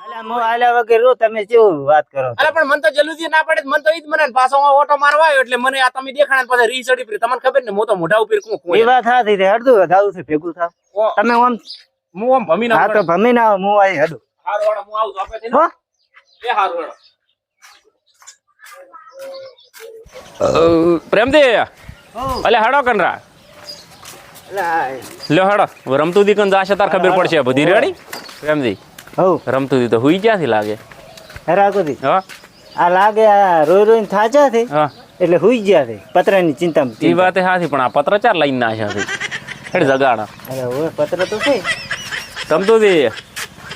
અલા હું આલ્યા વગર તમે વાત કરો છો? પણ મને તો જલ્દી ના પડે મન તો ઈ જ મને પાછો ઓટો મારવા આવ્યો એટલે મને આ તમે દેખાણા પાછા રી ચડી પડી. તમને ખબર ને હું તો મોઢા ઉપર કું એ વાત સાચી છે હડતું વધાવું છે ભેગું થાવ. તમે આમ હું આમ ભમી ના હા તો ભમી ના હું અહીં હડું. હારું વાળા હું આવું છું આપણે એ હારું વાળા. પ્રેમજી. અલે હાડો કનરા લ્યો હાડો. રમતું દીકન જાશે તાર ખબર પડશે. બધી રેડી પ્રેમજી. હવ રમતું હતું તો હુઈ ક્યાંથી લાગે? હેરાકોથી હા. આ લાગે આ રોઈ રોઈને થાચા છે હા. એટલે હુઈ ગયા છે પતરાની ચિંતા એ વાત હાથી પણ આ પત્ર ચાર લઈને ના છે હેડ જગાડા. અરે ઓય પત્ર તો છે. રમતું દે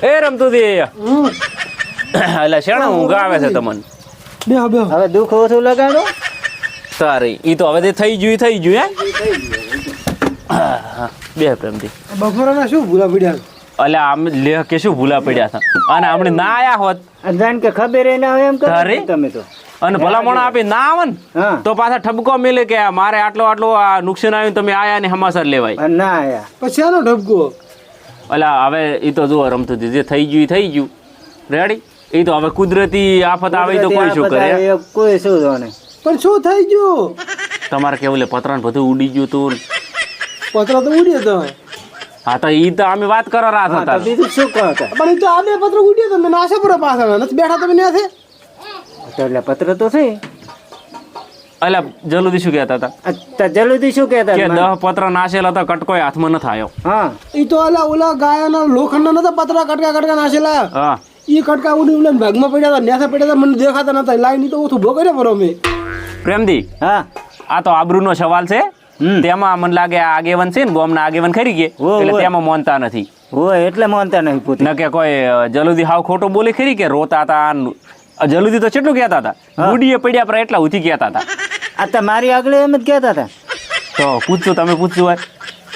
એ રમતું દે એટલે શેણા ઊંઘ આવે છે તમને? બે બે. હવે દુઃખ ઓછું લગાડો. સારી એ તો હવે તે થઈ ગયું થઈ ગયું. હે હા, બે પ્રેમથી. બપોરના શું ભૂલા પડ્યા અલે આમ લેહ કે શું ભૂલા પડ્યા હતા. અને આમણે ના આયા હોત. અને જાણ કે ખબર ના હોય એમ કરે તમે તો. અને ભલામણ આપી ના આવે ને તો પાછા ઠબકો મિલે કે મારે આટલો આટલો આ નુકસાન આવ્યું તમે આયા ને હમાસર લેવાય. ના આયા. પછી આનો ઠબકો અલા હવે એ તો જુઓ રમતું હતું. જે થઈ ગયું થઈ ગયું. રેડી એ તો હવે કુદરતી આફત આવે તો કોઈ શું કરે? કોઈ શું જાણે પણ શું થઈ ગયું? તમારે કેવું લે પતરા બધું ઉડી ગયું તું પતરા તો ઉડ્યો તો હા તો ઈ તો અમે વાત કરો રાત હતા બીજું શું કહો છો? પણ ઈ તો આ પત્ર ઉડ્યો તો મેં નાશે પૂરા પાછા નથી બેઠા તમે ન્યાથી? તો એટલે પત્ર તો છે. અલા જલુદી શું કહેતા હતા? તો જલ્દી શું કહેતા કે દહ પત્ર નાશેલા તો કટકોય હાથમાં ન થાયો. હા. ઈ તો ઓલા ઓલા ગાયાના લોખંડના નતા પતરા કટકા કટકા નાશેલા હા. ઈ કટકા ઉડી ઉડીને ભાગમાં પડ્યા હતા ન્યાસા પડ્યા હતા મને દેખાતા નતા. લાઈન તો ઓછું ઊભો કર્યો પરો મેં પ્રેમદી હા. આ તો આબરૂનો સવાલ છે. તેમાં મને લાગે આ આગેવન છે ને ગોમના આગેવન ખરી કે. એટલે તેમાં માનતા નથી. હોય એટલે માનતા નહીં પોતે. ન કે કોઈ જલુદી હાવ ખોટો બોલે ખરી કે રોતા હતા જલુદી તો કેટલું કહેતા હતા. ગુડીએ પડ્યા પર એટલા ઉથી કહેતા હતા. આ તો મારી આગળ એમ જ કહેતા હતા. તો પૂછશું તમે પૂછશું હોય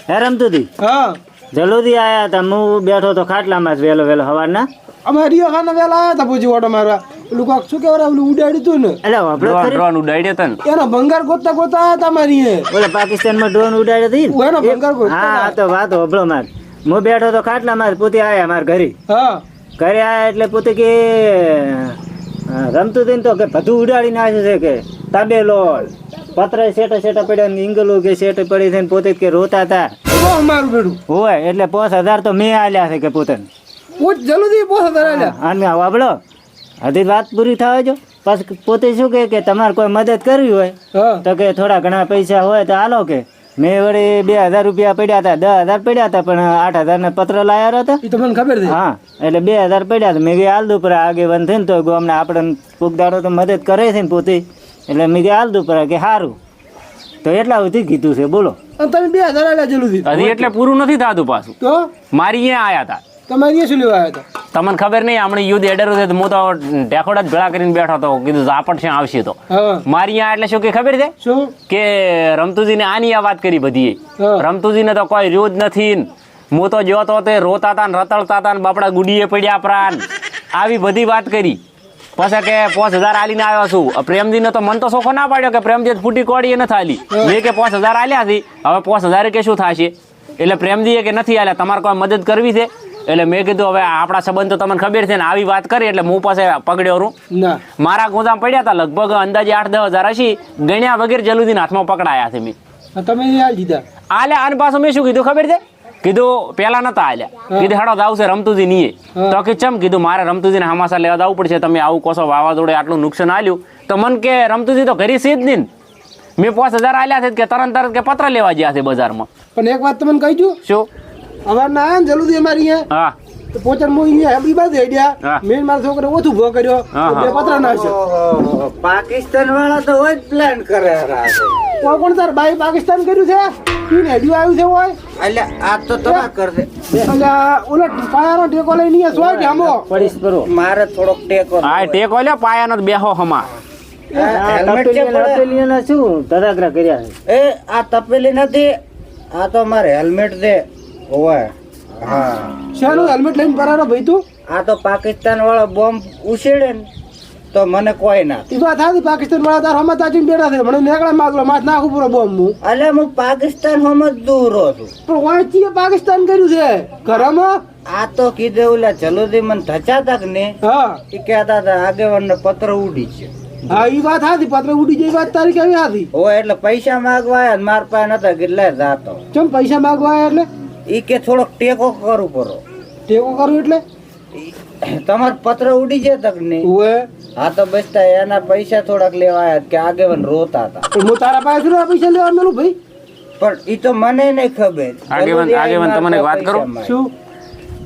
હે રમતું હતી હા. જલ્દી આયા હતા હું બેઠો તો ખાટલામાં જ વેલો વહેલો સવારના અમે રિયો ખાના વેલા આવ્યા હતા પછી ઓટો મારવા. ઓલું કોક શું કહેવાય ઓલું ઉડાડ્યું તું ને? એટલે વાપરો ડ્રોન ઉડાડ્યા હતા ને. એનો ભંગાર ગોતતા ગોતતા આવ્યા હતા મારી એ. ઓલા પાકિસ્તાનમાં ડ્રોન ઉડાડ્યા હતી હું એનો ભંગાર ગોતતા હા તો. વાત હોભળો માર. હું બેઠો તો ખાટલા માર પોતે આયા માર ઘરે. હા. ઘરે આયા એટલે પોતે કે રમતું તીન તો કે બધું ઉડાડી નાખ્યું છે કે તાબેલો પત્ર સેટ સેટ પડ્યા ને ઇંગલો કે સેટ પડી થઈને પોતે કે રોતા હતા મારું બેડું. હોય એટલે પાંચ હજાર તો મેં આલ્યા છે કે પોતે. જલ્દી હજાર આલ્યા. અને વાબળો હજી વાત પૂરી થવા જો. પછી પોતે શું કહે કે તમારે કોઈ મદદ કરવી હોય તો કે થોડા ઘણા પૈસા હોય તો હાલો કે. મેં વળી બે હજાર રૂપિયા પડ્યા હતા દસ હજાર પડ્યા હતા પણ આઠ હજાર ને પત્ર લાયા હતા એ તો મને ખબર હા એટલે બે હજાર પડ્યા હતા. મેં કે હાલ દઉં આગે વન થઈને તો અમને આપણે પુગદાડો તો મદદ કરે છે ને પોતે. એટલે મેં કે હાલ દઉં કે સારું તો એટલા સુધી કીધું છે બોલો. તમે બે હજાર એટલે પૂરું નથી થતું પાછું. તો? મારી અહીંયા આવ્યા હતા તમારે શું લેવા આવ્યા હતા? તમને ખબર નહીં હમણાં યુદ્ધ એડર હતું હું તો ઢેકોડા જ ભેળા કરીને બેઠો હતો. કીધું ઝાપટ છે આવશે તો. મારી અહીંયા એટલે શું કે ખબર છે? શું? કે રમતુજીને આની આ વાત કરી બધી. રમતુજીને તો કોઈ રહ્યું જ નથી. હું તો જોતો તે રોતા હતા ને રતળતા હતા ને બાપડા ગુડીએ પડ્યા પ્રાણ. આવી બધી વાત કરી. પછી કે પાંચ હજાર આલીને આવ્યો છું. પ્રેમજી તો મન તો સોખો ના પાડ્યો કે પ્રેમજી ફૂટી કોડી નથી આલી. મેં કે પાંચ હજાર આલ્યા હતી હવે પાંચ હજાર કે શું થશે? એટલે પ્રેમજીએ કે નથી આલ્યા? તમારે કોઈ મદદ કરવી છે? એટલે મેં કીધું હવે આપણા સંબંધ તો તમને ખબર છે ને આવી વાત કરી એટલે હું પાસે પકડ્યો રૂ. મારા ગોદામ પડ્યા હતા લગભગ અંદાજે આઠ દસ હજાર હશી. ગણ્યા વગેરે જલુદીન હાથમાં પકડાયા છે મેં. તમે લીધા. આલે આને પાછું મેં શું કીધું ખબર છે? કીધું પેલા નતા આલ્યા. કીધું હેડો આવશે રમતુજી નીએ. તો કે ચમ? કીધું મારે રમતુજીને હમાસા લેવા જવું પડશે. તમે આવું કોસો વાવાઝોડે આટલું નુકસાન આલ્યું. તો મન કે રમતુજી તો ઘરે છે જ નહીં. મેં પાંચ હજાર આલ્યા છે કે તરત તરત કે પત્ર લેવા ગયા છે બજારમાં. પણ એક વાત તમને કહી દઉં. શું? અમારે ના આવે ને જલ્દી અમારી હા. તો પોચર હું અહીંયા બાજુ હેડ્યા મેન મેં મારા છોકરા ઓછું ભો કર્યો. બે પતરા ના છે. પાકિસ્તાન વાળા તો હોય પ્લાન કરે તો કોણ તાર બાઈ પાકિસ્તાન કર્યું છે? ઈ હેડ્યું આવ્યું છે હોય. એટલે આ તો તમે કરશે. એટલે ઓલો પાયાનો ટેકો લઈને નહીં સોય કે હમો? પડીશ કરો મારે થોડોક ટેકો હા ટેકો લે પાયાનો બેહો હમા. હેલ્મેટ શું ધડાકરા કર્યા છે? એ આ તપેલી નથી આ તો મારે હેલ્મેટ છે. હોય હા. શાનું હેલ્મેટ લઈને પરારો ભાઈ તું? આ તો પાકિસ્તાન વાળો બોમ્બ ઉછેડે ને તો મને કોઈ ના ઈ વાત હતી પાકિસ્તાન વાળા તાર હમત તાચીને બેડા છે. મને નેકળા માગલો માથ નાખું પૂરો બોમ્બ હું. અલે હું પાકિસ્તાન હમ દૂર છું. પણ વાંચીએ પાકિસ્તાન કર્યું છે. ઘરમાં? આ તો કીધે ઓલા જલોદી મને ધચા તક ને? હા. એ કહેતા હતા આગેવાન પત્ર ઉડી છે. હા ઈ વાત હાથી પત્ર ઉડી જઈ વાત તારી કેવી હાથી ઓ એટલે પૈસા માંગવા ને માર પાસે નતા કેટલા જાતો. ચમ પૈસા માંગવા એટલે? ઈ કે થોડોક ટેકો કરો પડો. ટેકો કરું એટલે? તમાર પત્ર ઉડી જાય તક ને ઓએ હા તો બસતા એના પૈસા થોડાક લેવા આયા કે આગેવાન રોતા હતા હું તારા પાસે થોડા પૈસા લેવા મેલું ભાઈ? પણ ઈ તો મને નહીં ખબર. આગેવાન- આગેવાન તમને વાત કરો? શું?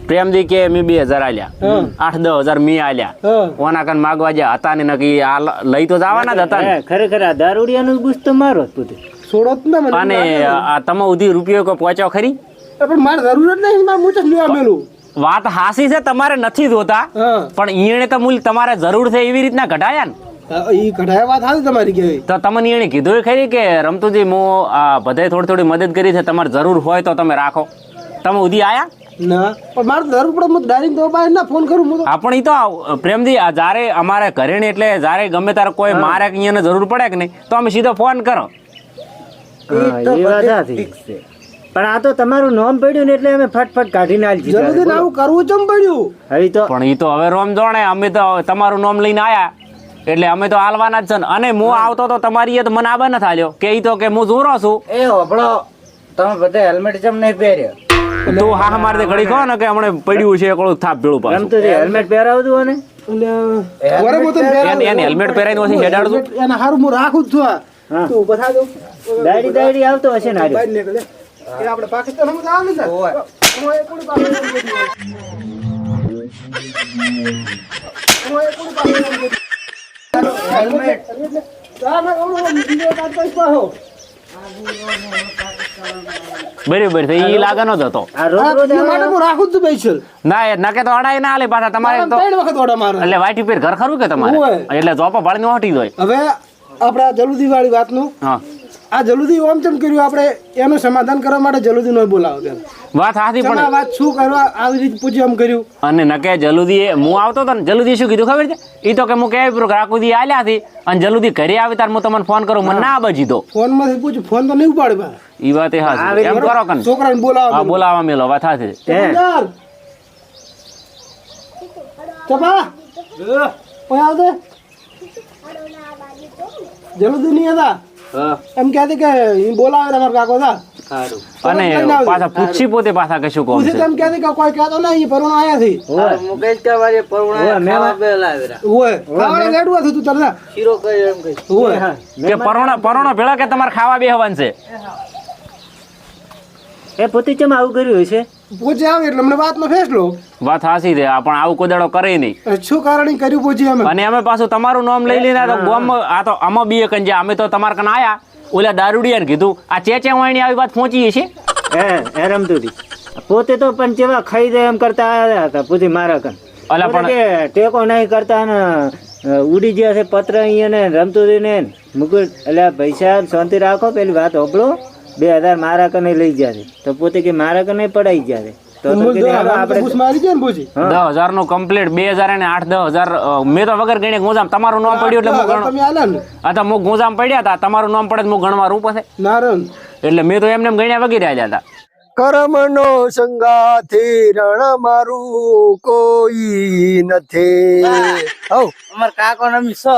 પ્રેમદી કે મેં બે હજાર આલ્યા. આઠ દસ હજાર મેં આલ્યા. ઓના કન માગવા જ્યાં હતા ને નકી આ લઈ તો જવાના જ હતા ને. ખરેખર આ દારૂડિયાનો બુસ મારો જ પોતે છોડો મને અને આ તમે ઉધી રૂપિયો કો પહોંચ્યો ખરી? પણ મારે જરૂર જ નહીં મારે મૂચ લેવા મેલું. વાત હાસી છે તમારે નથી જોતા. પણ ઈણે તો મૂલ તમારે જરૂર છે એવી રીતના ઘટાયા ને? ઈ વાત તમારી તો તમને એણે કીધું ખરી કે રમતુજી હું આ બધાય થોડી થોડી મદદ કરી છે તમારે જરૂર હોય તો તમે રાખો. તમે ઉધી આયા? ના પણ મારે જરૂર પડે હું ડાયરેક્ટ તો બહાર ના ફોન કરું હું તો. પણ ઈ તો પ્રેમજી આ જ્યારે અમારે ઘરે એટલે જ્યારે ગમે ત્યારે કોઈ મારે કે અહીંયા જરૂર પડે કે નહીં તો અમે સીધો ફોન કરો. હા, એ વાત ઠીક છે. પણ આ તો તમારું નામ પડ્યું ને એટલે અમે ફટફટ કાઢી નાખી. જલ્દી આવું કરવું ચમ પડ્યું? હવે તો પણ ઈ તો હવે રોમ જોણે અમે તો તમારું નામ લઈને આયા. એટલે અમે તો હાલવાના જ છે ને. અને હું આવતો તો તમારી એ તો મને આબા ન થાલ્યો કે ઈ તો કે હું જોરો છું. એ હોભળો તમે બધે હેલ્મેટ ચમ નહીં પહેર્યો? તો હા મારે તે ઘડી કહો ને કે હમણે પડ્યું છે એકળું થાપ ભેળું પાછું. તો હેલ્મેટ પહેરાવતું અને. એને- હેલ્મેટ પહેરાવીને પછી હેડાડું છું. હારું હું રાખું જ છું. તું ઊભો દાડી દાડી આવતો હશે ને એ આપણે પાકિસ્તાનમાં જવાનું ને ઓય. ઓય કુડ પાકિસ્તાન ઓય કુડ છે? હેલ્મેટ ના. બરાબર છે ઈ લાગનો જ હતો. ના એ નકે તો અડાય ના આલે પાછા તમારે તો ત્રણ વખત ઓર્ડર મારે. એટલે પેર ઘર ખરું કે તમારે. એટલે ચોપા ભાળીને હટી જાય હવે આપણે આ જલુદી વાળી વાતનું હા આ જલુદી ઓમ ચમ કર્યું? આપણે એનું સમાધાન કરવા માટે જલુદી નો બોલાવો પેલા. વાત હાથી પણ વાત શું કરવા આવી રીતે પૂછ્યું એમ કર્યું? અને નકે જલુદી હું આવતો હતો ને જલુદી શું કીધું ખબર છે? એ તો કે હું કેવી પ્રો રાખુદી આલ્યા હતી અને જલુદી ઘરે આવી તાર હું તમને ફોન કરું મને ના બજી દો ફોનમાંથી પૂછ ફોન તો નહીં ઉપાડે એ વાત એ હા એમ કરો કન છોકરાને બોલાવો હા બોલાવા મેલો વાત સાચી છે. હે. ચાલ ચપા ઓય આવ દે નહીં હતા? એમ કહેતી કે ઈ બોલાવે ને અમારા કાકો સા અને પાછા પૂછી પોતે પાછા કશું કોમ પૂછે છે. એમ કહેતી કે કોઈ કહેતો નહીં પરુણ આયા થી મુકેશ કે વારે પરુણા ખાવા બે લાવેરા ઓય ખાવા લેડવા હતું તું ચાલ શીરો કઈ એમ કઈ ઓય. કે પરુણા પરુણા ભેળા કે તમારે ખાવા બેહવાનું છે? એ પોતે ચમ આવું કર્યું હશે પૂછે આવે એટલે અમને વાતનો ફેસલો વાત હાસી છે પણ આવું કોદાડો કરે નહીં. શું કારણ કર્યું પોજે અમે? અને અમે પાછું તમારું નામ લઈ લઈને તો ગોમ આ તો આમાં બીએ કંજે અમે તો તમારા કન આયા ઓલા દારૂડિયાને કીધું આ ચેચે વાણી આવી વાત પહોંચી છે? હે હેરમ રમતું પોતે તો પણ જેવા ખાઈ દે એમ કરતા આવ્યા હતા પૂછી મારા કન. અલા પણ- ટેકો નહીં કરતા ને ઉડી ગયા છે પત્ર અહીંયા ને રમતું હતી ને મુકુલ એટલે ભાઈ સાહેબ શાંતિ રાખો પેલી વાત હોબળો બે હજાર મારા કને લઈ ગયા છે. તો પોતે કે મારા કને પડાઈ ગયા છે. તો છે હજારનું કમ્પ્લીટ બે હજાર અને આઠ દસ હજાર મેં તો વગર ગણે ગોજામ તમારું નામ પડ્યું એટલે હું ગણો તમે આલ્યા ને. આ તો હું ગોજામ પડ્યા હતા તમારું નામ પડે હું ગણવા રૂપ હશે એટલે મેં તો એમને એમ ગણ્યા વગેરે આવ્યા હતા. કરમનો સંગાથી રણ મારું કોઈ નથી. હવ. અમાર કાકો નમી સો.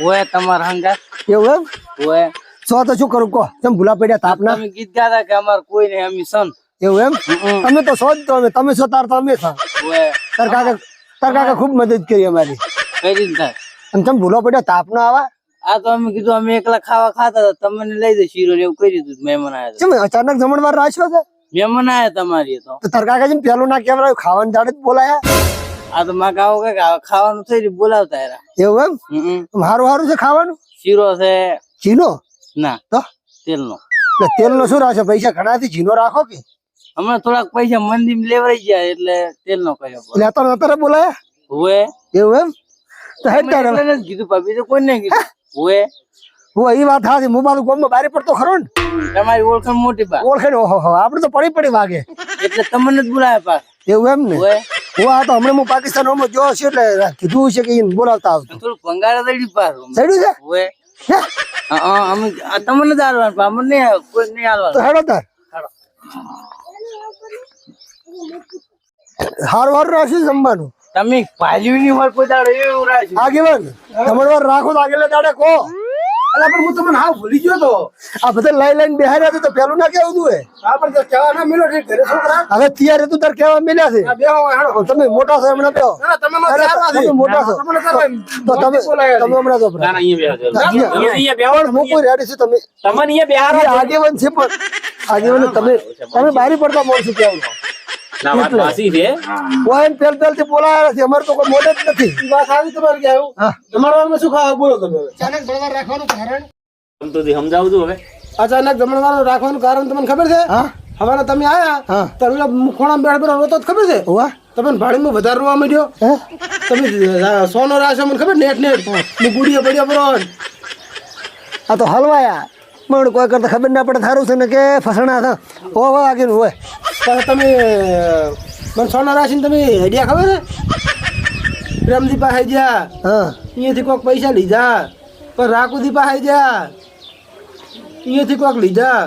હોય તમાર હંગા એવું હોય સો તો શું કરું? કહો તેમ ભૂલા પડ્યા તાપના? તમે ગીત ગાતા કે અમાર કોઈ નહીં અમી સન? એવું એમ? તમે તો સો જ તો અમે તમે છો તાર તો અમે હોય તાર કાકા તાર કાકા ખૂબ મદદ કરી અમારી. કઈ થાય? અને તમે ભૂલો પડ્યા તાપના આવા? આ તો અમે કીધું અમે એકલા ખાવા ખાતા હતા તમને લઈ દે શીરો ને એવું કરી દીધું મહેમાન આવ્યા ચમ અચાનક જમણવાર રાખ્યો છે મહેમાન આયા તમારી તો. તાર કાકા જેમ પેલું ના કેવડાયું ખાવાનું જાડે જ બોલાયા? આ તો માં કાવો કે ખાવાનું થઈ રહ્યું બોલાવતા એવું એમ? હારું હારું છે ખાવાનું? શીરો છે. જીનો ના. તો? તેલનો. એટલે તેલનો શું રાખશો? પૈસા ઘણાથી જીનો રાખો કે? હમણાં થોડાક પૈસા મંદિર લેવરાઈ ગયા એટલે તેલનો કર્યો એટલે અત્યારે અત્યારે બોલાયા? હોય એવું એમ? તો હેડ તારે કીધું ભાભી તો કોઈ નહીં કીધું. હું. એ વાત હું મારું ગામમાં બારે પડતો ખરો ને? તમારી ઓળખાણ મોટી બા. ઓળખે ઓહો હો આપણે તો પડી પડી વાગે. એટલે તમને જ બોલાયા એવું એમ ને? હું આ તો હમણાં હું પાકિસ્તાન જો છે એટલે કીધું છે કે બોલાવતા આવતું. થોડું ભંગાર દડી પાછું. સડ્યું છે? તમને જ હાલવાનું અમને કોઈ નહીં તો હાલવાનું હેડો તાર. હારું હારું રાખ્યું જમવાનું. તમે ભાલ્યું ની હોય પોતાડો એવું રાખ્યું આગેવાન જમણવાર રાખો તો આગેલા દાડે કહો. અલા પણ હું તમને હા ભૂલી ગયો તો. આ બધા લઈ લઈને બેહાર્યા છે તો પેલું ના કેવું તું એ? આ પણ તો ના મિલો ઘરે છોકરા હવે ત્યારે તું તાર કેવા મળ્યા છે. તમે મોટા છો હમણાં તો. તમે. મોટા છો. તો તમે તમે હમણાં તો ના અહીંયા પણ મૂકું રેડી છું તમે. તમને અહીંયા બેહારો આગેવન છે પણ. આગેવન તમે તમે બારી પડતા મળશું કેવું ના વાત પાસી છે. ઓયન પેલ પેલથી બોલાયા નથી અમારે તો કોઈ મોડે જ નથી. વાત આવી તમારે કે આવું? તમારા શું ખાવા બોલો તમે અચાનક રાખવાનું કારણ? હવે. જમણવાર રાખવાનું કારણ તમને ખબર છે? હા. હવાના તમે આયા તમે ત્યારે બેડ બેઠા રોતો ખબર છે? તમે તમને ભાડીમાં વધારે રોવા માંડ્યો. તમે સોનો રાશો મને ખબર નેટ નેટ. હું. ગુડીએ પડ્યો બરો. આ તો હલવાયા. પણ કોઈ કરતા ખબર ના પડે થારું છે ને કે ફસણા હતા. ઓ હો હોય પણ તમે મને સોના રાશિને તમે હેડિયા ખબર છે? પ્રેમદી પાસે ગયા હા. અહીંયાથી કોઈક પૈસા લીધા પણ રાખુદી પાસે ગયા અહીંયાથી કોઈક લીધા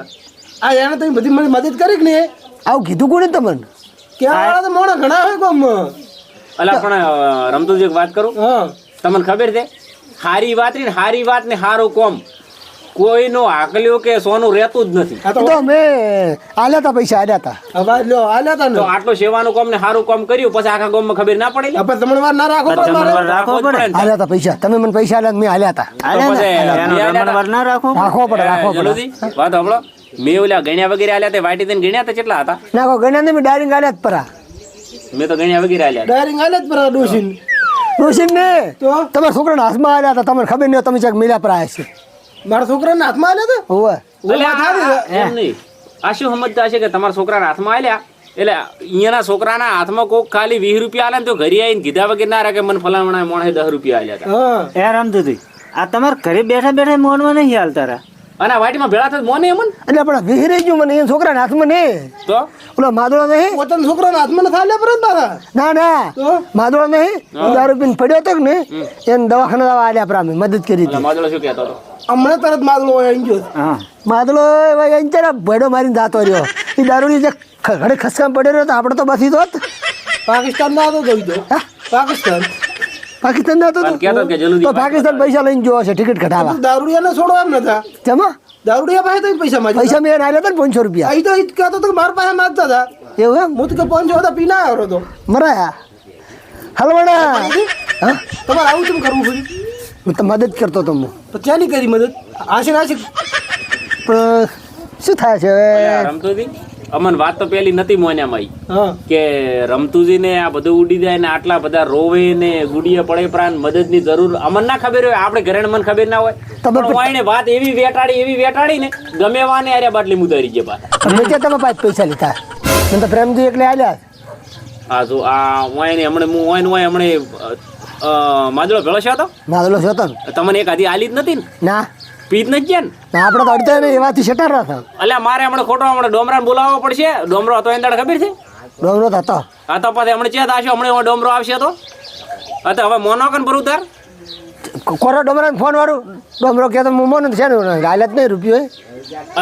આ એને તમે બધી મને મદદ કરી કે નહીં? આવું કીધું કોને તમને? ક્યાં તો મોણા ઘણા હોય કોમ. અલા પણ રમતું રમતુજી એક વાત કરું. હા. તમને ખબર છે? હારી વાત ને હારી વાત ને હારું કોમ. કોઈનો હાકલ્યો કે સોનું રહેતું જ નથી. તો તો આલ્યા હતા પૈસા આલ્યા હતા અવાજ લ્યો આલ્યા તા ને. તો આટલું સેવાનું કોમ ને સારું કામ કર્યું પછી આખા ગામમાં ખબર ના પડે આપણે તમને વાર ના રાખો પણ જમણવાર રાખવો પડે. આલ્યા હતા પૈસા. તમે મને પૈસા આલ્યા મેં આલ્યા ને, જમણવાર ના રાખવો રાખવો પડે રાખો પડે. વાત સાંભળો. મેં ઓલા ગણ્યા વગેરે આલ્યા તે વાટી તેને ગણ્યા હતા કેટલા હતા? ના કો ગણ્યા નહીં ડાયરી ડાયરિંગ આલ્યા જ પરા. મેં તો ગણ્યા વગેરે આલ્યા ડાયરિંગ આલ્યા જ પર ડોસીન રોશિન ને તો? તમારા છોકરાના હાથમાં આલ્યા હતા તમને ખબર નહીં તમે ક્યાંક મિલા પર આવ્યા છે મારા છોકરાના હાથમાં આલ્યા તા? હોવે. આ- એમ નહીં. આ શું સમજતા હશે કે તમારા છોકરાના હાથમાં આલ્યા? એટલે અહીંયાના છોકરાના હાથમાં કોક ખાલી વીસ રૂપિયા આલે ને તો ઘરે આવીને કીધા વગર ના રાખે મને ફલામણા મોણે દસ રૂપિયા આલ્યા હતા હા એ રમતું આ તમારે ઘરે બેઠા બેઠા મોનમાં નહીં હાલતા રા. અને વાટીમાં ભેળા થાય મોને એમ એટલે પણ વિહરી ગયું મને એ છોકરાના હાથમાં નહીં. તો? ઓલો માદોળા નહીં? પોતાના છોકરાના હાથમાં નથી આલે પરત મારા? ના ના. તો? માદોળા નહીં? દારૂ પીને પડ્યો હતો કે ને એને દવાખાના દવા આલ્યા પર અમે મદદ કરી હતી. માદોળા શું કહેતો હતો? હમણાં તરત માદળો હોય અહીં ગયો. હા. માદળો ભાઈ અહીં ભેડો મારીને જાતો રહ્યો. એ દારૂની જે ઘડે ખસકામ પડ્યો રહ્યો તો આપણે તો બસી તો પાકિસ્તાન ના હતો જોઈ દો. પાકિસ્તાન. પાકિસ્તાન ના કહેતો તો? કે જલ્દી તો પાકિસ્તાન પૈસા લઈને જોવા છે ટિકિટ કઢાવવા દારૂડિયાને છોડો એમ નતા. જમા દારૂડિયા પાસે તો પૈસા માંગ્યા પૈસા મેં આલ્યા હતા પાંચસો રૂપિયા. અહીં તો કહેતો હતો મારા પાસે માંગતા હતા. એવું એમ? હું તો કે પાંચસો હતા પીના આવ્યો તો. મરાયા. હલવાડા. હા? તમારે આવું કેમ કરવું છું હું તો મદદ કરતો હતો હું. તો ક્યાં નહીં કરી મદદ? આશી નાશી પણ શું થાય છે હવે? રમતુજી અમન વાત તો પેલી નથી મોન્યામાં કે રમતુજી ને આ બધું ઉડી જાય ને આટલા બધા રોવે ને ગુડીએ પડે પ્રાણ મદદની જરૂર અમન ના ખબર હોય આપણે ઘરે મને ખબર ના હોય. પણ વાત એવી વેટાડી એવી વેટાડી ને ગમે વાને અરે બાટલી મુદારી ગયા પાછા મેં ક્યાં તમે પાંચ પૈસા લીધા? મને તો પ્રેમજી એટલે આલ્યા. હા જો આ વાયને હમણે હું વાયને વાય હમણે માદળો ભેળો છો તો? માદળો છો તો? તમને એક આધી આલી જ નથી ને? ના. પીત નથી ગયા ને? આપણે તો અડતા નહીં એવાથી શટાર હતા અલ્યા મારે હમણાં ખોટો હમણાં ડોમરાને બોલાવવો પડશે. ડોમરો હતો એની દાડે ખબર છે? ડોમરો તો હતો. આ તો પછી હમણાં ચેત આવશે હમણાં ડોમરો આવશે તો? હા તો હવે મોનો કન ભરું તાર? કોરો ડોમરાને ફોન વાળું? ડોમરો કે તો મોમો છે ને હાલત નહીં રૂપિયો હા?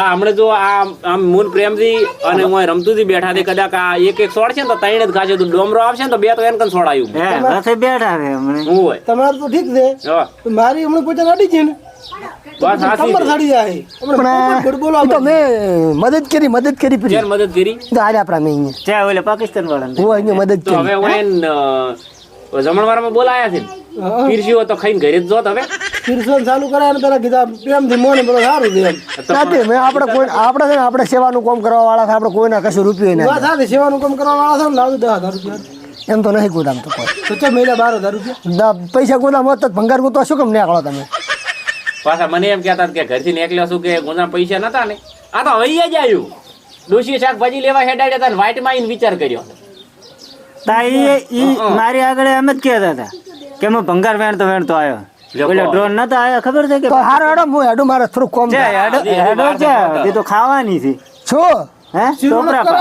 આ હમણાં જો આ આમ મૂન પ્રેમથી અને હું રમતુજી બેઠા છે કદાચ આ એક એક સોડ છે ને તો ત્રણ જ ખાશે. તો ડોમરો આવશે ને તો બે તો એને કન સોડ આવ્યું બેઠા હું હોય. તમારે તો ઠીક છે. મારી હમણાં પોતે અડી છે ને? મદદ કરી મદદ કરી મદદ કરી? તો આલ્યા આપણા મેં અહીંયા. ત્યાં ઓલે પાકિસ્તાન વાળા મદદ તો કરી. હવે જમણવારમાં બોલાયા છે ને. તો ખાઈને ઘરે જ જોત હવે. કીર્તન ચાલુ કરાય ને પેલા કીધા પ્રેમથી મોને સારું છે મેં આપણે કોઈ આપણે છે ને આપણે સેવાનું કામ કરવા વાળા છે આપણે કોઈના કશું રૂપિયો નહીં સાથે સેવાનું કામ કરવા વાળા છો ને લાવું દસ હજાર રૂપિયા. એમ તો નહીં ગોદામ તો કોઈ. તો મહિના બાર હજાર રૂપિયા. પૈસા ગોદામ હોત તો ભંગાર ગોતો શું કેમ નીકળો તમે? પાછા મને એમ કહેતા હતા કે ઘરથી નીકળ્યો છું કે ગુંજા પૈસા નતા ને. આ તો હવે જ આવ્યું. ડોશી શાકભાજી લેવા હેડાડ્યા હતા ને વાઈટમાં આવીને વિચાર કર્યો. તા ઈ ઈ મારી આગળ એમ જ કહેતા હતા કે હું ભંગાર વેણતો વેણતો આવ્યો. ઓલો ડ્રોન નતો આવ્યો ખબર છે કે હારો હેડો હું હેડું મારે થોડું કોમ છે છે. હેડો હેડો છે તે તો ખાવાની છે. શું હે ટોપરા પાક.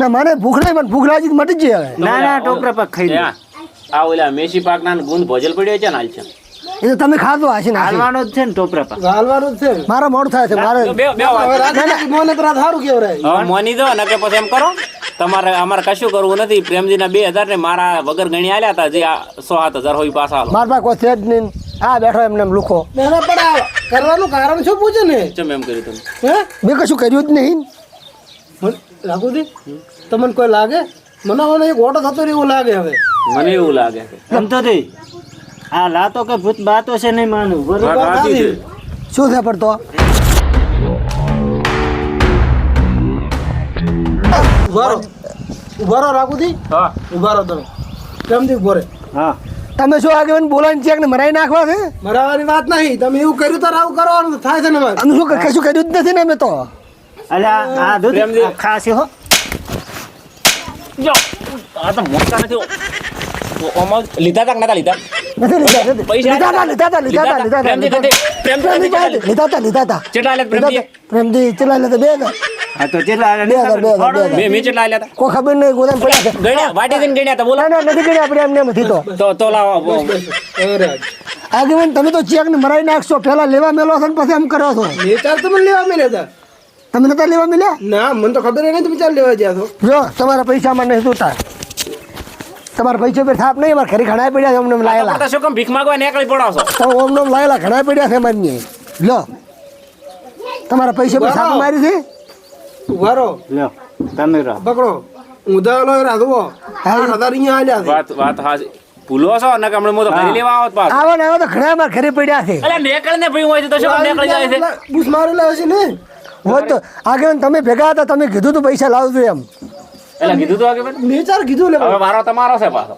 ના મને ભૂખ નહીં મને ભૂખ લાગી મટી જ ના ના ટોપરા પાક ખાઈ લે આ ઓલા મેસી પાકના ગુંદ ભોજલ પડ્યો છે ને હાલ છે. એ તો તમે ખાધો હશે ને હાલવાનો જ છે ને ટોપરા પા હાલવાનો જ છે મારા મોડું થાય છે મારે બે બે મોને તો રાત સારું કેવરાય હવે મોની દો ને કે પછી એમ કરો. તમારે અમારે કશું કરવું નથી. પ્રેમજીના બે હજાર ને મારા વગર ગણી આલ્યા હતા જે સો સાત હજાર હોય પાછા આલો. મારા પાસે કોઈ છે જ નહીં. આ બેઠો એમને એમ લુખો. ના પણ આ કરવાનું કારણ શું પૂછે ને? ચમ એમ કર્યું તમે? હે? મેં કશું કર્યું જ નહીં. મને- રાખુદી તમને કોઈ લાગે? મને હવે એક ઓટો થતો એવું લાગે હવે. મને એવું લાગે. છે રમતોજી આ લાતો કે ભૂત બાતો છે નહીં માનું બરોબર? છે. શું છે પડતો ઉભારો ઉભારો રાખુદી હા. ઉભારો તમે. કેમથી ઊભો રે? હા. તમે શું આગળ બોલાવીને ચેક ને મરાઈ નાખવા છે? મરાવાની વાત નહીં. તમે એવું કર્યું તો આવું કરવાનું થાય છે ને અમે શું કશું કર્યું જ નથી ને અમે તો? અલ્યા આ દૂધ ખાસી હો. જો આ તો મોટા નથી લીધા તા નતા લીધા? આગેવાન તમે તો ચેક ને મરાઈ નાખશો. પેલા લેવા મેલો છો પછી એમ કરો છો. તમને લેવા મેલ્યા હતા તમે નતા લેવા મેલ્યા? ના મને તો ખબર નહીં તમે ચાલ લેવા ગયા છો. જો તમારા પૈસામાં નહીં જોતા. તમારા પૈસા પર થાપ નહીં અમારે ઘરે ઘણા પડ્યા છે અમને લાયેલા. તો શું કેમ ભીખ માંગવા નીકળી પડાવશો તો ઓમને લાયેલા ઘણા પડ્યા છે અમારી લો. તમારા પૈસા પર થાપ મારી છે? ઉભારો લ્યો તમે રહો. બકડો ઊંધા રાધવો હા. હજાર અહીંયા આલ્યા વાત વાત હાચી. ભૂલો છો? ને કે હમણાં હું તો ઘરે લેવા આવત પાછો. આવો ને આવો તો ઘણા અમારા ઘરે પડ્યા છે. અલ્યા નેકળ ને ભઈ હોય તો શું નેકળી જાય છે? બુસ મારેલા હશે ને? હોત તો આગળ તમે ભેગા હતા તમે કીધું તું પૈસા લાવજો એમ. એટલે કીધું તો આગળ બે ચાર કીધું લે હવે મારો તમારો છે પાછો.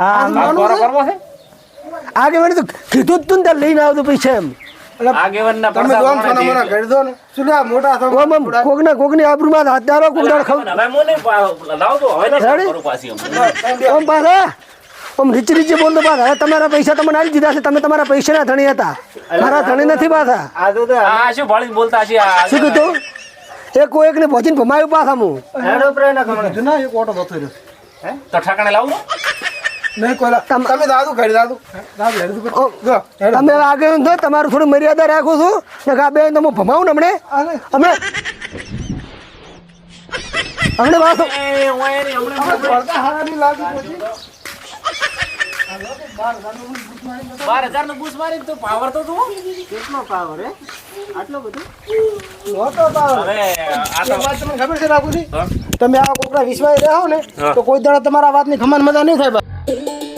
હા મારો કોરો કરવો છે? આગળ તો કીધું તું ને લઈને આવજો પૈસા એમ. તમારા પૈસા તમને આવી દીધા છે. તમે તમારા પૈસા ના ધણી હતા. મારા ધણી નથી પાછા. આ શું બોલતા શું કીધું? એક કોઈક ને પહોંચીને ભમાયું પાછા હું હેડો પ્રેમ ના કમળે. ના એક ઓટો થતો રહ્યો. તો ઠાકાણે લાવું નહીં કોલા તમે દાદુ કરી? દાદુ અમે તમે આગળ તો તમારું થોડું મર્યાદા રાખો છો. ને કે આ બેન તમે ભમાવું ને હમણે? આલે. હમણે હમણે પડતા હારાની લાગુ પછી. બાર હજાર નો મારી તો પાવર તો જુઓ કેટલો પાવર હે આટલો બધો નહોતો પાવર. આ તો વાત તમને ખબર છે હા. તમે આવા કોકના વિશ્વાસ રહો ને તો કોઈ દાડા તમારા વાતની ખમાન મજા નહીં થાય.